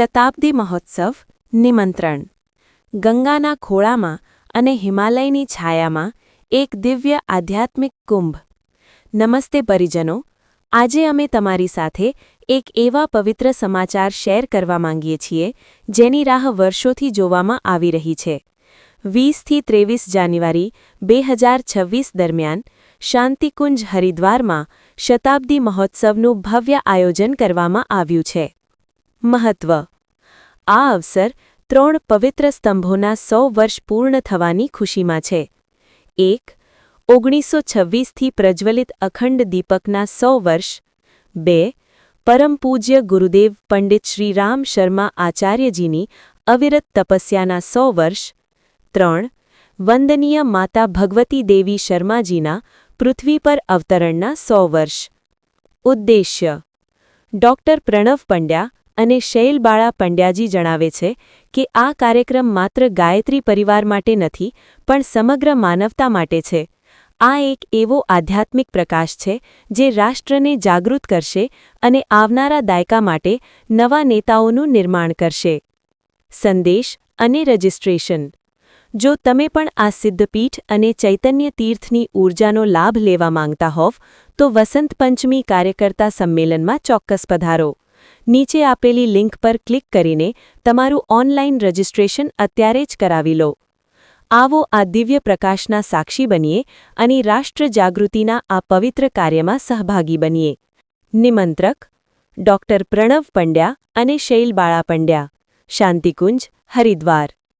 શતાબ્દી મહોત્સવ, નિમંત્રણ. ગંગાના ખોળામાં અને હિમાલયની છાયામાં એક દિવ્ય આધ્યાત્મિક કુંભ. નમસ્તે પરિજનો, આજે અમે તમારી સાથે એક એવા પવિત્ર સમાચાર શેર કરવા માંગીએ છીએ, જેની રાહ વર્ષોથી જોવામાં આવી રહી છે. વીસથી ત્રેવીસ જાન્યુઆરી બે હજાર છવ્વીસ દરમિયાન શાંતિકુંજ હરિદ્વારમાં શતાબ્દી મહોત્સવનું ભવ્ય આયોજન કરવામાં આવ્યું છે. મહત્વ. આ અવસર ત્રણ પવિત્ર સ્તંભોના સો વર્ષ પૂર્ણ થવાની ખુશીમાં છે. એક ઓગણીસો છવ્વીસથી પ્રજ્વલિત અખંડ દીપકના સો વર્ષ. બે, પરમ પૂજ્ય ગુરુદેવ પંડિત શ્રી રામ શર્મા આચાર્યજીની અવિરત તપસ્યાના સો વર્ષ. ત્રણ, વંદનીય માતા ભગવતી દેવી શર્માજીના પૃથ્વી પર અવતરણના સો વર્ષ. ઉદ્દેશ્ય. ડોક્ટર પ્રણવ પંડ્યા અને શૈલબાળા પંડ્યાજી જણાવે છે કે આ કાર્યક્રમ માત્ર ગાયત્રી પરિવાર માટે નથી, પણ સમગ્ર માનવતા માટે છે. આ એક એવો આધ્યાત્મિક પ્રકાશ છે જે રાષ્ટ્રને જાગૃત કરશે અને આવનારા દાયકા માટે નવા નેતાઓનું નિર્માણ કરશે. સંદેશ અને રજિસ્ટ્રેશન. જો તમે પણ આ સિદ્ધપીઠ અને ચૈતન્ય તીર્થની ઊર્જાનો લાભ લેવા માંગતા હોવ, તો વસંત પંચમી કાર્યકર્તા સંમેલનમાં ચોક્કસ પધારો. નીચે આપેલી લિંક પર ક્લિક કરીને તમારું ઓનલાઈન રજિસ્ટ્રેશન અત્યારે જ કરાવી લો. આવો આ દિવ્ય પ્રકાશના સાક્ષી બનીએ અને રાષ્ટ્ર જાગૃતિના આ પવિત્ર કાર્યમાં સહભાગી બનીએ. નિમંત્રક, ડોક્ટર પ્રણવ પંડ્યા અને શૈલબાળા પંડ્યા શાંતિકુંજ, હરિદ્વાર.